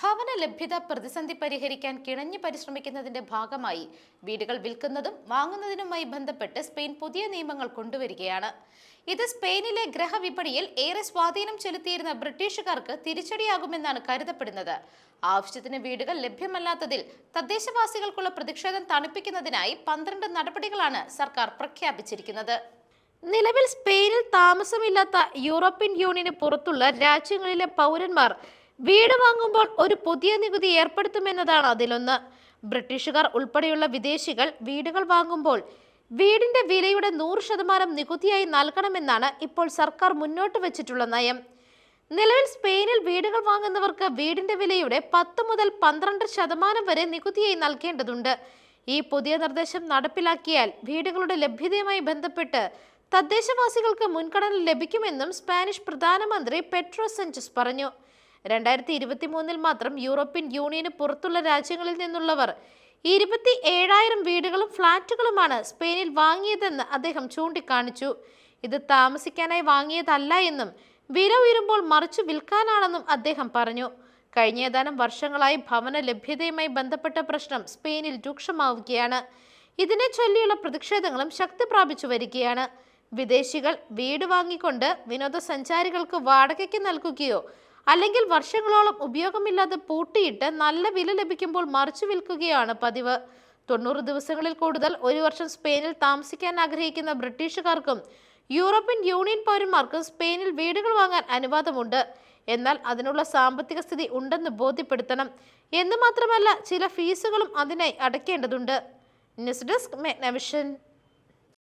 ഭവന ലഭ്യത പ്രതിസന്ധി പരിഹരിക്കാൻ കിണഞ്ഞു പരിശ്രമിക്കുന്നതിന്റെ ഭാഗമായി വീടുകൾ വിൽക്കുന്നതും വാങ്ങുന്നതിനുമായി ബന്ധപ്പെട്ട് സ്പെയിൻ പുതിയ നിയമങ്ങൾ കൊണ്ടുവരികയാണ്. ഇത് സ്പെയിനിലെ ഗ്രഹവിപണിയിൽ ഏറെ സ്വാധീനം ചെലുത്തിയിരുന്ന ബ്രിട്ടീഷുകാർക്ക് തിരിച്ചടിയാകുമെന്നാണ് കരുതപ്പെടുന്നത്. ആവശ്യത്തിന് വീടുകൾ ലഭ്യമല്ലാത്തതിൽ തദ്ദേശവാസികൾക്കുള്ള പ്രതിഷേധം തണുപ്പിക്കുന്നതിനായി പന്ത്രണ്ട് നടപടികളാണ് സർക്കാർ പ്രഖ്യാപിച്ചിരിക്കുന്നത്. നിലവിൽ സ്പെയിനിൽ താമസമില്ലാത്ത യൂറോപ്യൻ യൂണിയന് പുറത്തുള്ള രാജ്യങ്ങളിലെ പൗരന്മാർ വീട് വാങ്ങുമ്പോൾ ഒരു പുതിയ നികുതി ഏർപ്പെടുത്തുമെന്നതാണ് അതിലൊന്ന്. ബ്രിട്ടീഷുകാർ ഉൾപ്പെടെയുള്ള വിദേശികൾ വീടുകൾ വാങ്ങുമ്പോൾ വീടിന്റെ വിലയുടെ നൂറ് ശതമാനം നികുതിയായി നൽകണമെന്നാണ് ഇപ്പോൾ സർക്കാർ മുന്നോട്ട് വെച്ചിട്ടുള്ള നയം. നിലവിൽ സ്പെയിനിൽ വീടുകൾ വാങ്ങുന്നവർക്ക് വീടിന്റെ വിലയുടെ പത്ത് മുതൽ പന്ത്രണ്ട് ശതമാനം വരെ നികുതിയായി നൽകേണ്ടതുണ്ട്. ഈ പുതിയ നിർദ്ദേശം നടപ്പിലാക്കിയാൽ വീടുകളുടെ ലഭ്യതയുമായി ബന്ധപ്പെട്ട് തദ്ദേശവാസികൾക്ക് മുൻഗണന ലഭിക്കുമെന്നും സ്പാനിഷ് പ്രധാനമന്ത്രി പെട്രോ സെഞ്ചസ് പറഞ്ഞു. രണ്ടായിരത്തി ഇരുപത്തി മൂന്നിൽ മാത്രം യൂറോപ്യൻ യൂണിയന് പുറത്തുള്ള രാജ്യങ്ങളിൽ നിന്നുള്ളവർ. ഇരുപത്തി ഏഴായിരം വീടുകളും ഫ്ളാറ്റുകളുമാണ് സ്പെയിനിൽ വാങ്ങിയതെന്ന് അദ്ദേഹം ചൂണ്ടിക്കാണിച്ചു. ഇത് താമസിക്കാനായി വാങ്ങിയതല്ല എന്നും വില ഉയരുമ്പോൾ മറിച്ചു വിൽക്കാനാണെന്നും അദ്ദേഹം പറഞ്ഞു. കഴിഞ്ഞ ഏതാനും വർഷങ്ങളായി ഭവന ലഭ്യതയുമായി ബന്ധപ്പെട്ട പ്രശ്നം സ്പെയിനിൽ രൂക്ഷമാവുകയാണ്. ഇതിനെ ചൊല്ലിയുള്ള പ്രതിഷേധങ്ങളും ശക്തി പ്രാപിച്ചു വരികയാണ്. വിദേശികൾ വീട് വാങ്ങിക്കൊണ്ട് വിനോദസഞ്ചാരികൾക്ക് വാടകയ്ക്ക് നൽകുകയോ അല്ലെങ്കിൽ വർഷങ്ങളോളം ഉപയോഗമില്ലാതെ പൂട്ടിയിട്ട് നല്ല വില ലഭിക്കുമ്പോൾ മറിച്ചു വിൽക്കുകയാണ് പതിവ്. തൊണ്ണൂറ് ദിവസങ്ങളിൽ കൂടുതൽ ഒരു വർഷം സ്പെയിനിൽ താമസിക്കാൻ ആഗ്രഹിക്കുന്ന ബ്രിട്ടീഷുകാർക്കും യൂറോപ്യൻ യൂണിയൻ പൗരന്മാർക്കും സ്പെയിനിൽ വീടുകൾ വാങ്ങാൻ അനുവാദമുണ്ട്. എന്നാൽ അതിനുള്ള സാമ്പത്തിക സ്ഥിതി ഉണ്ടെന്ന് ബോധ്യപ്പെടുത്തണം. എന്ന് മാത്രമല്ല ചില ഫീസുകളും അതിനായി അടയ്ക്കേണ്ടതുണ്ട്. News desk മെഗ്നവിഷൻ.